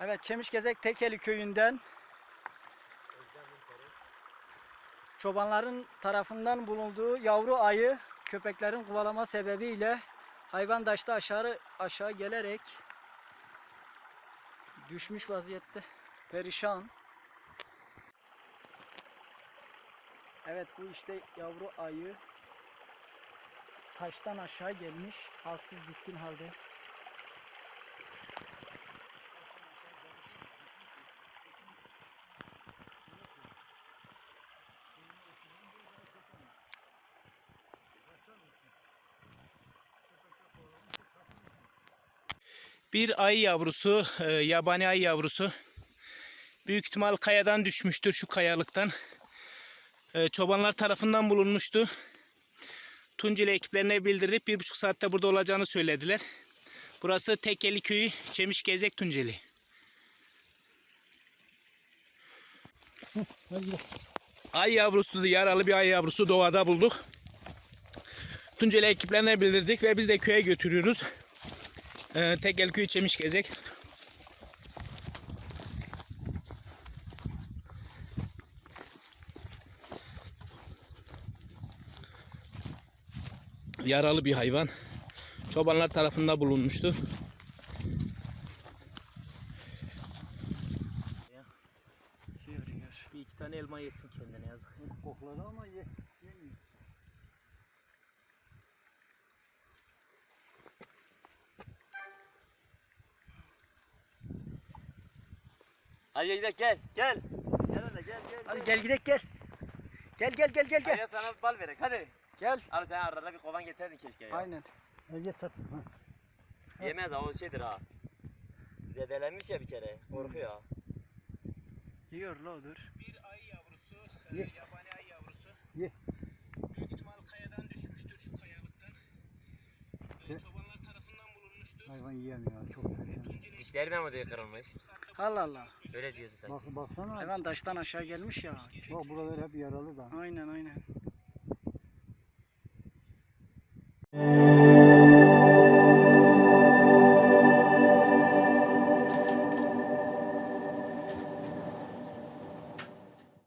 Evet Çemişgezek Tekeli köyünden çobanların tarafından bulunduğu yavru ayı köpeklerin kovalama sebebiyle hayvan daşta aşağı aşağı gelerek düşmüş vaziyette. Perişan. Evet bu işte yavru ayı taştan aşağı gelmiş. Halsiz bitkin halde. Bir ay yavrusu, e, yabani ay yavrusu. Büyük ihtimal kayadan düşmüştür şu kayalıktan. E, çobanlar tarafından bulunmuştu. Tunceli ekiplerine bildirip bir buçuk saatte burada olacağını söylediler. Burası Tekeli Köyü, Çemiş Gezek Tunceli. Ay yavrusu, yaralı bir ay yavrusu doğada bulduk. Tunceli ekiplerine bildirdik ve biz de köye götürüyoruz. Ee, Tekel Köyü Çemiş Gezek. Yaralı bir hayvan. Çobanlar tarafında bulunmuştu. Bir iki tane elma yesin kendine yazık. Kokladı ama ye, yemiyor. Hadi gidelim gel gel. Gel hadi gel gel. Hadi gel gidelim gel. Gel gel gel gel Hadi gel. sana bir bal verek hadi. Gel. Abi sen arada bir kovan getirdin keşke ya. Aynen. Yemez ha o şeydir ha. Zedelenmiş ya bir kere. Korkuyor. Yiyor la odur. Bir ay yavrusu, Ye. yabani ay yavrusu. Ye. Büyük ihtimal kayadan düşmüştür şu kayalıktan. Ye. Çobanlar tarafından bulunmuştu. Hayvan yiyemiyor çok. Dişleri mi diye kırılmış? Allah Allah. Öyle diyorsun sen. Bak baksana. Hayvan taştan aşağı gelmiş ya. Bak buralar hep yaralı da. Aynen aynen.